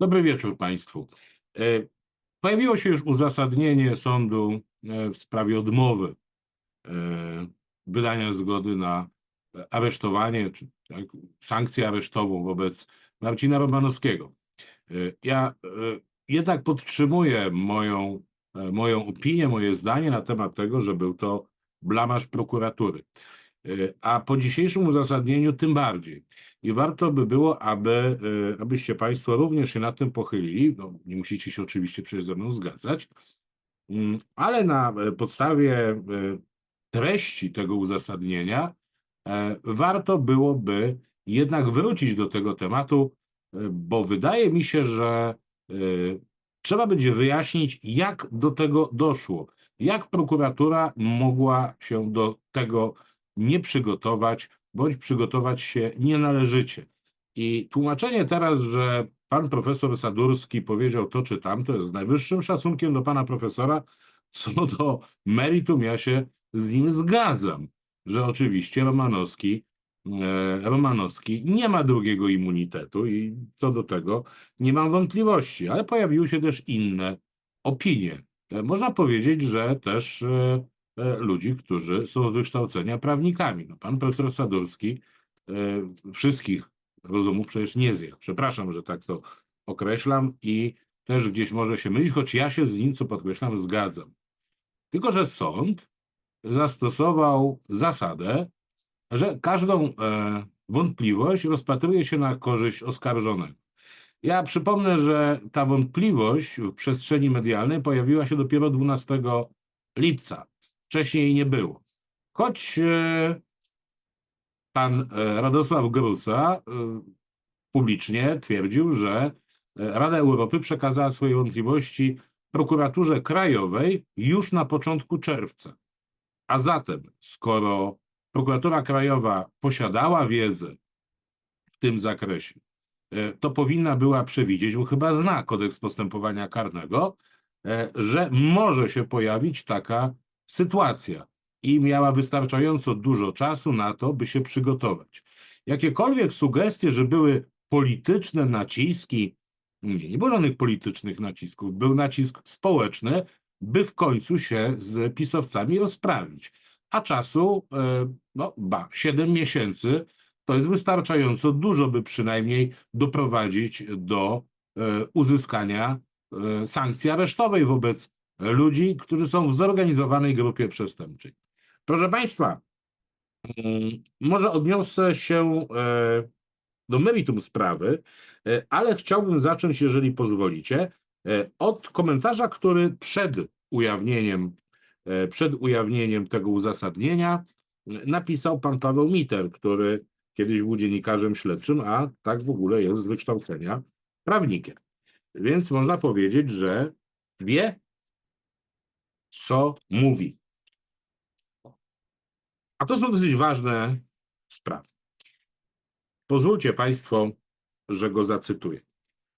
Dobry wieczór Państwu. E, Pojawiło się już uzasadnienie sądu e, w sprawie odmowy e, wydania zgody na aresztowanie, czy tak, sankcję aresztową wobec Marcina Romanowskiego. Ja jednak podtrzymuję moją, moją opinię, moje zdanie na temat tego, że był to blamaż prokuratury. A po dzisiejszym uzasadnieniu tym bardziej. I warto by było, aby, e, abyście Państwo również się nad tym pochylili. No, nie musicie się oczywiście przecież ze mną zgadzać, Mm, ale na e, podstawie e, treści tego uzasadnienia warto byłoby jednak wrócić do tego tematu, bo wydaje mi się, że trzeba będzie wyjaśnić, jak do tego doszło. Jak prokuratura mogła się do tego nie przygotować, bądź przygotować się nienależycie. I tłumaczenie teraz, że pan profesor Sadurski powiedział to czy tamto, jest z najwyższym szacunkiem do pana profesora. Co do meritum, ja się z nim zgadzam, że oczywiście Romanowski, e, Romanowski nie ma drugiego immunitetu i co do tego nie mam wątpliwości, ale pojawiły się też inne opinie. E, Można powiedzieć, że też e, ludzi, którzy są z wykształcenia prawnikami. No, pan profesor Sadurski e, wszystkich rozumu przecież nie zjechał. Przepraszam, że tak to określam i też gdzieś może się mylić, choć ja się z nim, co podkreślam, zgadzam. Tylko, że sąd zastosował zasadę, że każdą e, wątpliwość rozpatruje się na korzyść oskarżonego. Ja przypomnę, że ta wątpliwość w przestrzeni medialnej pojawiła się dopiero 12 lipca. Wcześniej nie było. Choć e, pan e, Radosław Grusa e, publicznie twierdził, że Rada Europy przekazała swoje wątpliwości prokuraturze krajowej już na początku czerwca. A zatem, skoro prokuratura krajowa posiadała wiedzę w tym zakresie, to powinna była przewidzieć, bo chyba zna kodeks postępowania karnego, że może się pojawić taka sytuacja i miała wystarczająco dużo czasu na to, by się przygotować. Jakiekolwiek sugestie, że były polityczne naciski, nie, nie było żadnych politycznych nacisków, był nacisk społeczny, by w końcu się z pisowcami rozprawić. A czasu, e, no ba, 7 miesięcy to jest wystarczająco dużo, by przynajmniej doprowadzić do e, uzyskania e, sankcji aresztowej wobec ludzi, którzy są w zorganizowanej grupie przestępczej. Proszę Państwa, mm, może odniosę się e, do meritum sprawy, e, ale chciałbym zacząć, jeżeli pozwolicie, e, od komentarza, który przed ujawnieniem, przed ujawnieniem tego uzasadnienia napisał pan Paweł Miter, który kiedyś był dziennikarzem śledczym, a tak w ogóle jest z wykształcenia prawnikiem. Więc można powiedzieć, że wie, co mówi. A to są dosyć ważne sprawy. Pozwólcie Państwo, że go zacytuję.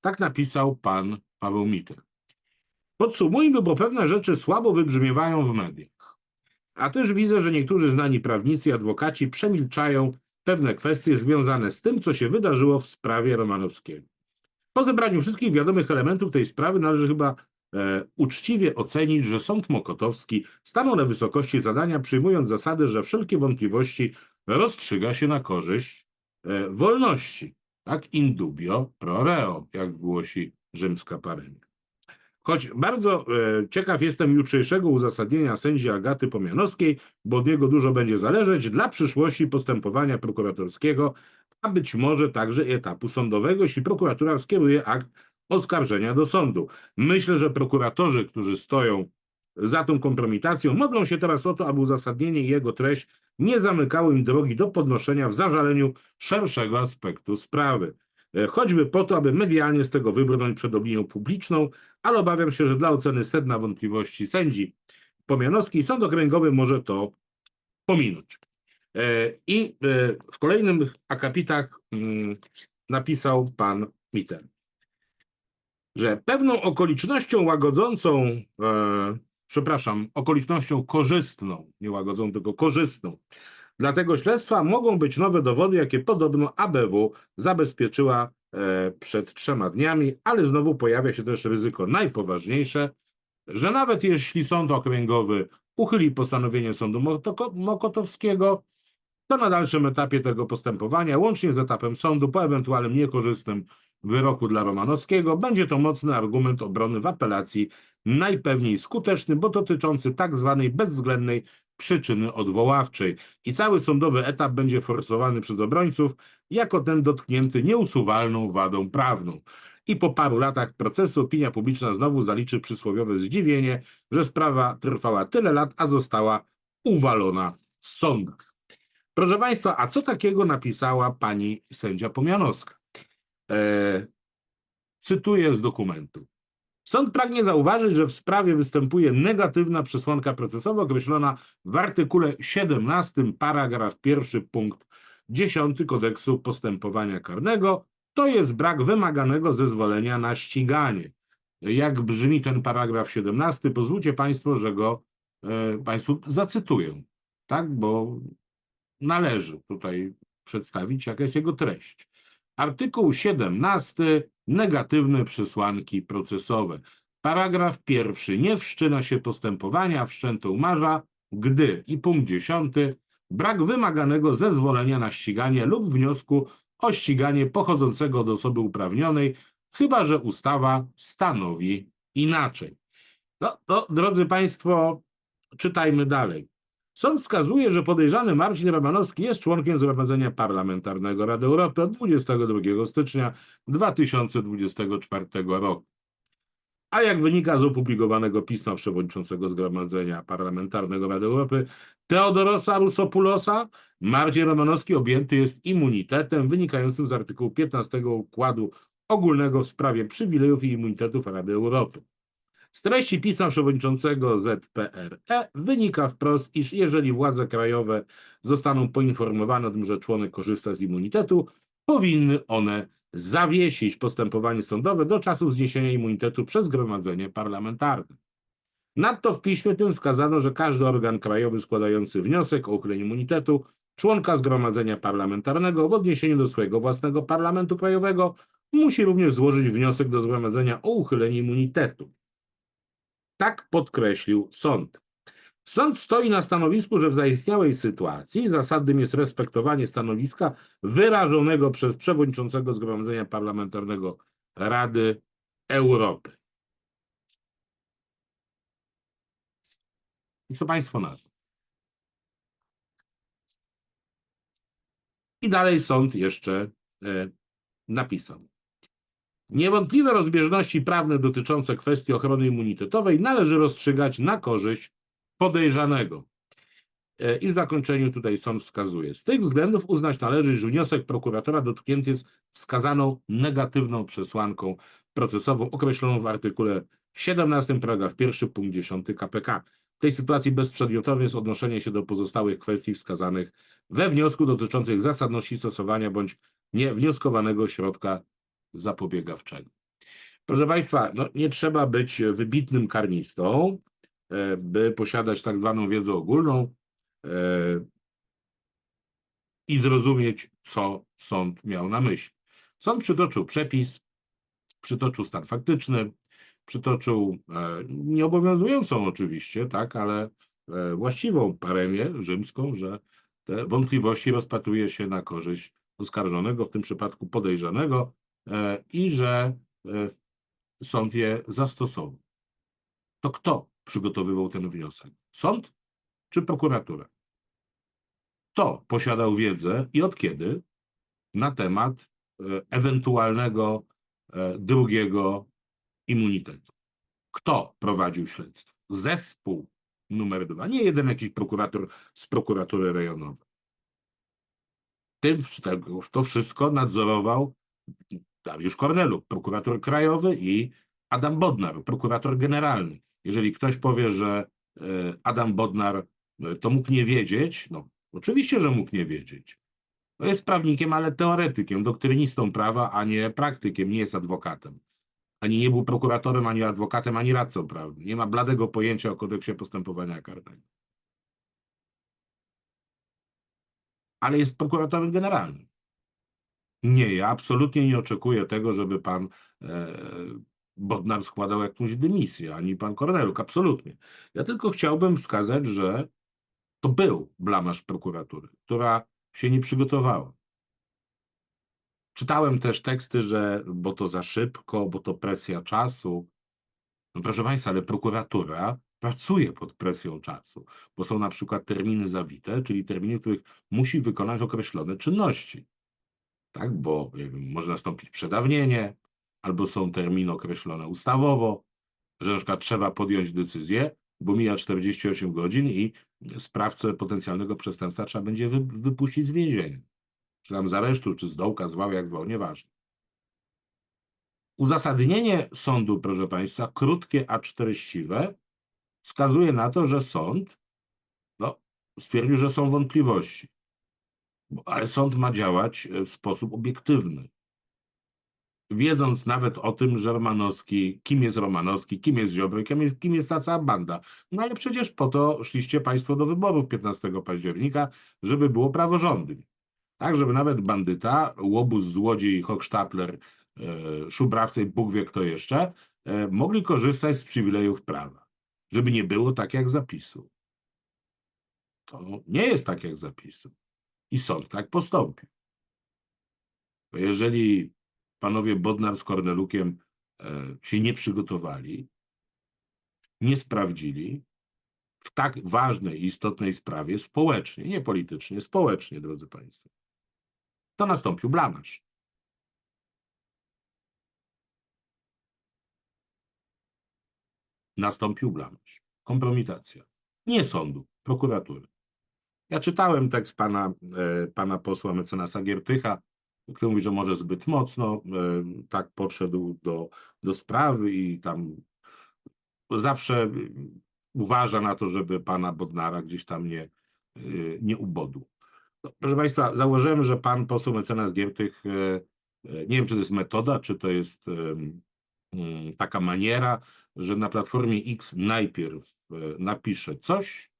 Tak napisał pan Paweł Miter. Podsumujmy, bo pewne rzeczy słabo wybrzmiewają w mediach. A też widzę, że niektórzy znani prawnicy i adwokaci przemilczają pewne kwestie związane z tym, co się wydarzyło w sprawie Romanowskiego. Po zebraniu wszystkich wiadomych elementów tej sprawy należy chyba uczciwie ocenić, że sąd Mokotowski stanął na wysokości zadania, przyjmując zasadę, że wszelkie wątpliwości rozstrzyga się na korzyść e, wolności. Tak in dubio pro reo, jak głosi rzymska paremia. Choć bardzo e, ciekaw jestem jutrzejszego uzasadnienia sędzi Agaty Pomianowskiej, bo od niego dużo będzie zależeć dla przyszłości postępowania prokuratorskiego, a być może także etapu sądowego, jeśli prokuratura skieruje akt oskarżenia do sądu. Myślę, że prokuratorzy, którzy stoją za tą kompromitacją, modlą się teraz o to, aby uzasadnienie i jego treść nie zamykało im drogi do podnoszenia w zażaleniu szerszego aspektu sprawy. E, Choćby po to, aby medialnie z tego wybrnąć przed opinią publiczną, ale obawiam się, że dla oceny sedna wątpliwości sędzi Pomianowskiej sąd okręgowy może to pominąć. E, I e, w kolejnych akapitach mm, napisał pan Miter, że pewną okolicznością łagodzącą, e, przepraszam, okolicznością korzystną, nie łagodzącą, tylko korzystną dla tego śledztwa mogą być nowe dowody, jakie podobno ABW zabezpieczyła e, przed trzema dniami, ale znowu pojawia się też ryzyko najpoważniejsze, że nawet jeśli sąd okręgowy uchyli postanowienie sądu Mokotowskiego, to na dalszym etapie tego postępowania, łącznie z etapem sądu, po ewentualnym niekorzystnym wyroku dla Romanowskiego, będzie to mocny argument obrony w apelacji, najpewniej skuteczny, bo dotyczący tak zwanej bezwzględnej przyczyny odwoławczej. I cały sądowy etap będzie forsowany przez obrońców jako ten dotknięty nieusuwalną wadą prawną. I po paru latach procesu opinia publiczna znowu zaliczy przysłowiowe zdziwienie, że sprawa trwała tyle lat, a została uwalona w sądach. Proszę Państwa, a co takiego napisała pani sędzia Pomianowska? E, cytuję z dokumentu. Sąd pragnie zauważyć, że w sprawie występuje negatywna przesłanka procesowa określona w artykule 17, paragraf 1, punkt 10 kodeksu postępowania karnego, to jest brak wymaganego zezwolenia na ściganie. Jak brzmi ten paragraf 17? Pozwólcie Państwo, że go e, Państwu zacytuję, tak? Bo należy tutaj przedstawić, jaka jest jego treść. Artykuł 17. Negatywne przesłanki procesowe. Paragraf pierwszy. Nie wszczyna się postępowania, wszczęto umarza, gdy i punkt 10. Brak wymaganego zezwolenia na ściganie lub wniosku o ściganie pochodzącego od osoby uprawnionej, chyba że ustawa stanowi inaczej. No to, drodzy Państwo, czytajmy dalej. Sąd wskazuje, że podejrzany Marcin Romanowski jest członkiem Zgromadzenia Parlamentarnego Rady Europy od 22 stycznia 2024 roku. A jak wynika z opublikowanego pisma przewodniczącego Zgromadzenia Parlamentarnego Rady Europy Teodorosa Rusopulosa, Marcin Romanowski objęty jest immunitetem wynikającym z artykułu 15 układu ogólnego w sprawie przywilejów i immunitetów Rady Europy. Z treści pisma przewodniczącego ZPRE wynika wprost, iż jeżeli władze krajowe zostaną poinformowane o tym, że członek korzysta z immunitetu, powinny one zawiesić postępowanie sądowe do czasu zniesienia immunitetu przez zgromadzenie parlamentarne. Nadto w piśmie tym wskazano, że każdy organ krajowy składający wniosek o uchylenie immunitetu członka zgromadzenia parlamentarnego w odniesieniu do swojego własnego parlamentu krajowego musi również złożyć wniosek do zgromadzenia o uchylenie immunitetu. Tak podkreślił sąd. Sąd stoi na stanowisku, że w zaistniałej sytuacji zasadnym jest respektowanie stanowiska wyrażonego przez przewodniczącego Zgromadzenia Parlamentarnego Rady Europy. I co Państwo na to? I dalej sąd jeszcze e, napisał. Niewątpliwe rozbieżności prawne dotyczące kwestii ochrony immunitetowej należy rozstrzygać na korzyść podejrzanego. E, I w zakończeniu tutaj sąd wskazuje. Z tych względów uznać należy, że wniosek prokuratora dotknięty jest wskazaną negatywną przesłanką procesową określoną w artykule 17 paragraf 1 punkt 10 KPK. W tej sytuacji bezprzedmiotowym jest odnoszenie się do pozostałych kwestii wskazanych we wniosku dotyczących zasadności stosowania bądź niewnioskowanego środka zapobiegawczego. Proszę Państwa, no nie trzeba być wybitnym karnistą, e, by posiadać tak zwaną wiedzę ogólną e, i zrozumieć, co sąd miał na myśli. Sąd przytoczył przepis, przytoczył stan faktyczny, przytoczył e, nieobowiązującą oczywiście, tak, ale właściwą paremię rzymską, że te wątpliwości rozpatruje się na korzyść oskarżonego, w tym przypadku podejrzanego, i że e, sąd je zastosował. To kto przygotowywał ten wniosek? Sąd czy prokuratura? Kto posiadał wiedzę i od kiedy na temat e, ewentualnego drugiego immunitetu? Kto prowadził śledztwo? Zespół numer dwa, nie jeden jakiś prokurator z prokuratury rejonowej. Tym, to wszystko nadzorował Dariusz Korneluk, prokurator krajowy i Adam Bodnar, prokurator generalny. Jeżeli ktoś powie, że e, Adam Bodnar e, to mógł nie wiedzieć, no oczywiście, że mógł nie wiedzieć. To jest prawnikiem, ale teoretykiem, doktrynistą prawa, a nie praktykiem, nie jest adwokatem. Ani nie był prokuratorem, ani adwokatem, ani radcą prawnym. Nie ma bladego pojęcia o kodeksie postępowania karnego. Ale jest prokuratorem generalnym. Nie, ja absolutnie nie oczekuję tego, żeby pan e, Bodnar składał jakąś dymisję, ani pan Korneluk, absolutnie. Ja tylko chciałbym wskazać, że to był blamaż prokuratury, która się nie przygotowała. Czytałem też teksty, że bo to za szybko, bo to presja czasu. No proszę Państwa, ale prokuratura pracuje pod presją czasu, bo są na przykład terminy zawite, czyli terminy, w których musi wykonać określone czynności. Tak, bo wiem, może nastąpić przedawnienie, albo są terminy określone ustawowo, że na przykład trzeba podjąć decyzję, bo mija 48 godzin i sprawcę potencjalnego przestępstwa trzeba będzie wy, wypuścić z więzienia. Czy tam z aresztu, czy z dołka, zwał jak zwał, nieważne. Uzasadnienie sądu, proszę Państwa, krótkie, acz treściwe, wskazuje na to, że sąd no, stwierdził, że są wątpliwości. Ale sąd ma działać e, w sposób obiektywny. Wiedząc nawet o tym, że Romanowski, kim jest Romanowski, kim jest Ziobro, i kim jest, kim jest ta cała banda. No ale przecież po to szliście Państwo do wyborów 15 października, żeby było praworządnie. Tak, żeby nawet bandyta, łobuz, złodziej, hochsztapler, e, szubrawca i Bóg wie kto jeszcze, e, mogli korzystać z przywilejów prawa. Żeby nie było tak jak zapisu. To nie jest tak jak zapisu. I sąd tak postąpił. Bo jeżeli panowie Bodnar z Kornelukiem e, się nie przygotowali, nie sprawdzili w tak ważnej i istotnej sprawie społecznie, nie politycznie, społecznie, drodzy Państwo, to nastąpił blamaż. Nastąpił blamaż. Kompromitacja. Nie sądu, prokuratury. Ja czytałem tekst pana, e, pana posła mecenasa Giertycha, który mówi, że może zbyt mocno e, tak podszedł do, do sprawy i tam zawsze e, uważa na to, żeby pana Bodnara gdzieś tam nie, nie ubodł. No, proszę Państwa, założyłem, że pan poseł mecenas Giertych, nie wiem, czy to jest metoda, czy to jest mm, taka maniera, że na Platformie X najpierw napisze coś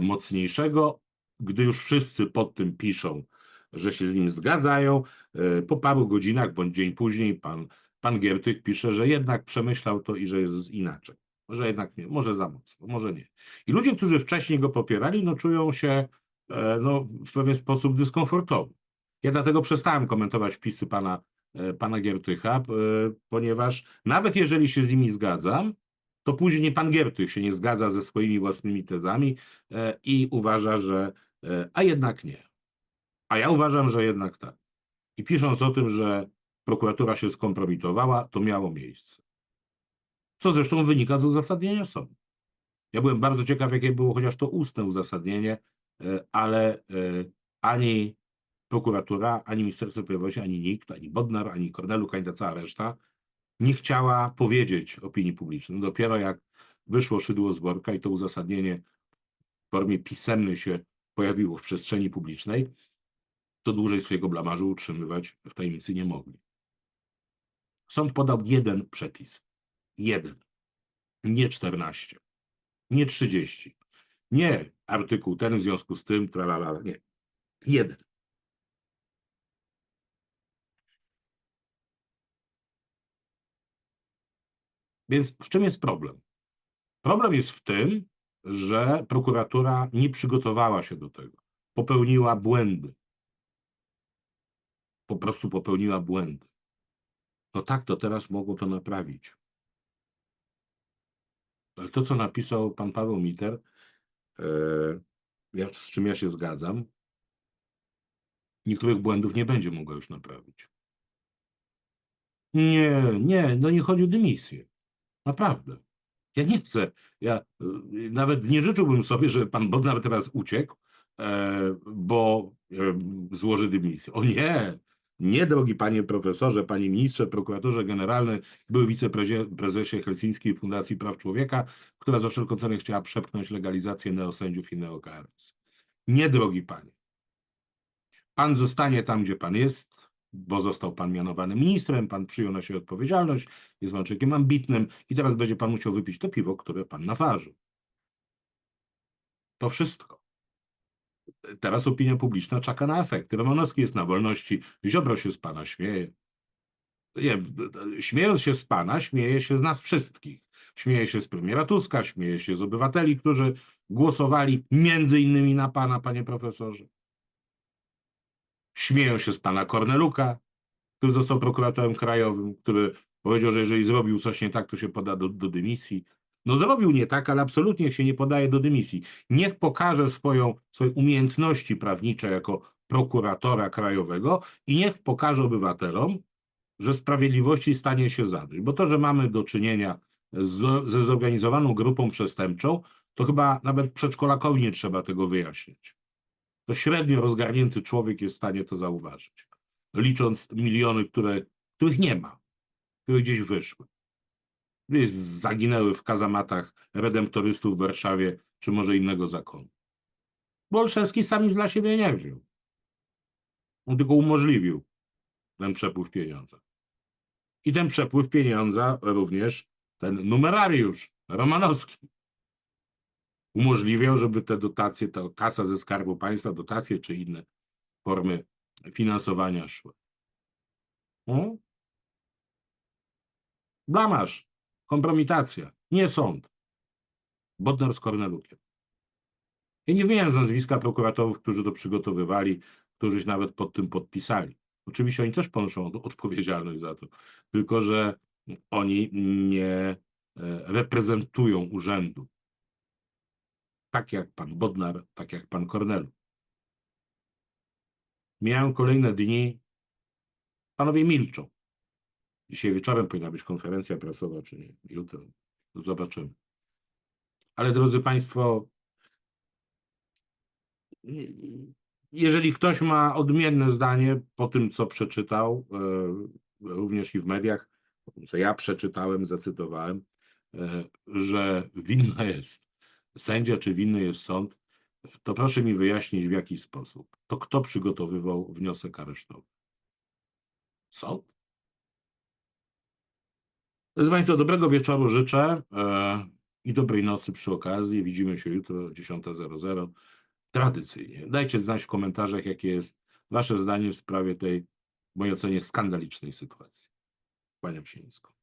mocniejszego, gdy już wszyscy pod tym piszą, że się z nim zgadzają, e, po paru godzinach bądź dzień później pan, pan Giertych pisze, że jednak przemyślał to i że jest inaczej. Może jednak nie, może za mocno, może nie. I ludzie, którzy wcześniej go popierali, no czują się e, no, w pewien sposób dyskomfortowo. Ja dlatego przestałem komentować wpisy pana, e, pana Giertycha, ponieważ nawet jeżeli się z nimi zgadzam, to później pan Giertych się nie zgadza ze swoimi własnymi tezami i uważa, że a jednak nie. A ja uważam, że jednak tak. I pisząc o tym, że prokuratura się skompromitowała, to miało miejsce. Co zresztą wynika z uzasadnienia sądu. Ja byłem bardzo ciekaw, jakie było chociaż to ustne uzasadnienie, e, ale e, ani prokuratura, ani Ministerstwo Sprawiedliwości, ani nikt, ani Bodnar, ani Korneluk, ani ta cała reszta nie chciała powiedzieć opinii publicznej. Dopiero jak wyszło szydło z worka i to uzasadnienie w formie pisemnej się pojawiło w przestrzeni publicznej, to dłużej swojego blamażu utrzymywać w tajemnicy nie mogli. Sąd podał jeden przepis. Jeden. Nie 14. Nie 30. Nie artykuł ten w związku z tym, tralala, nie. Jeden. Więc w czym jest problem? Problem jest w tym, że prokuratura nie przygotowała się do tego. Popełniła błędy. Po prostu popełniła błędy. No tak, to teraz mogą to naprawić. Ale to, co napisał pan Paweł Miter, e, ja, z czym ja się zgadzam, niektórych błędów nie będzie mogła już naprawić. Nie, nie, no nie chodzi o dymisję. Naprawdę. Ja nie chcę. Ja y, nawet nie życzyłbym sobie, żeby pan Bodnar teraz uciekł, e, bo e, złoży dymisję. O nie! Nie, drogi panie profesorze, panie ministrze, prokuratorze generalny, były wiceprezesie Helsińskiej Fundacji Praw Człowieka, która za wszelką cenę chciała przepchnąć legalizację neosędziów i neokRS. Nie, drogi panie. Pan zostanie tam, gdzie pan jest, bo został pan mianowany ministrem, pan przyjął na siebie odpowiedzialność, jest pan człowiekiem ambitnym i teraz będzie pan musiał wypić to piwo, które pan naważył. To wszystko. Teraz opinia publiczna czeka na efekty. Romanowski jest na wolności, Ziobro się z pana śmieje. Nie, śmiejąc się z pana, śmieje się z nas wszystkich. Śmieje się z premiera Tuska, śmieje się z obywateli, którzy głosowali między innymi na pana, panie profesorze. Śmieją się z pana Korneluka, który został prokuratorem krajowym, który powiedział, że jeżeli zrobił coś nie tak, to się poda do, do dymisji. No zrobił nie tak, ale absolutnie się nie podaje do dymisji. Niech pokaże swoją, swoje umiejętności prawnicze jako prokuratora krajowego i niech pokaże obywatelom, że sprawiedliwości stanie się zadość. Bo to, że mamy do czynienia z, ze zorganizowaną grupą przestępczą, to chyba nawet przedszkolakowi nie trzeba tego wyjaśnić. To średnio rozgarnięty człowiek jest w stanie to zauważyć. Licząc miliony, które, których nie ma, które gdzieś wyszły. Gdzieś zaginęły w kazamatach redemptorystów w Warszawie, czy może innego zakonu. Bo Olszewski sam nic dla siebie nie wziął. On tylko umożliwił ten przepływ pieniądza. I ten przepływ pieniądza również ten numerariusz Romanowski umożliwiał, żeby te dotacje, ta kasa ze Skarbu Państwa, dotacje czy inne formy finansowania szły. No? Blamasz, kompromitacja, nie sąd. Bodnar z Kornelukiem. Ja nie wymieniam nazwiska prokuratorów, którzy to przygotowywali, którzy się nawet pod tym podpisali. Oczywiście oni też ponoszą od- odpowiedzialność za to, tylko że oni nie e, reprezentują urzędu. Tak jak pan Bodnar, tak jak pan Kornelu. Miałem kolejne dni. Panowie milczą. Dzisiaj wieczorem powinna być konferencja prasowa, czy nie? Jutro. Zobaczymy. Ale drodzy Państwo, jeżeli ktoś ma odmienne zdanie po tym, co przeczytał, e, również i w mediach, co ja przeczytałem, zacytowałem, e, że winna jest sędzia, czy winny jest sąd, to proszę mi wyjaśnić w jaki sposób. To kto przygotowywał wniosek aresztowy? Sąd? Drodzy Państwo, dobrego wieczoru życzę e, i dobrej nocy przy okazji. Widzimy się jutro o 10.00. Tradycyjnie. Dajcie znać w komentarzach, jakie jest Wasze zdanie w sprawie tej, w mojej ocenie, skandalicznej sytuacji. Kłaniam się nisko.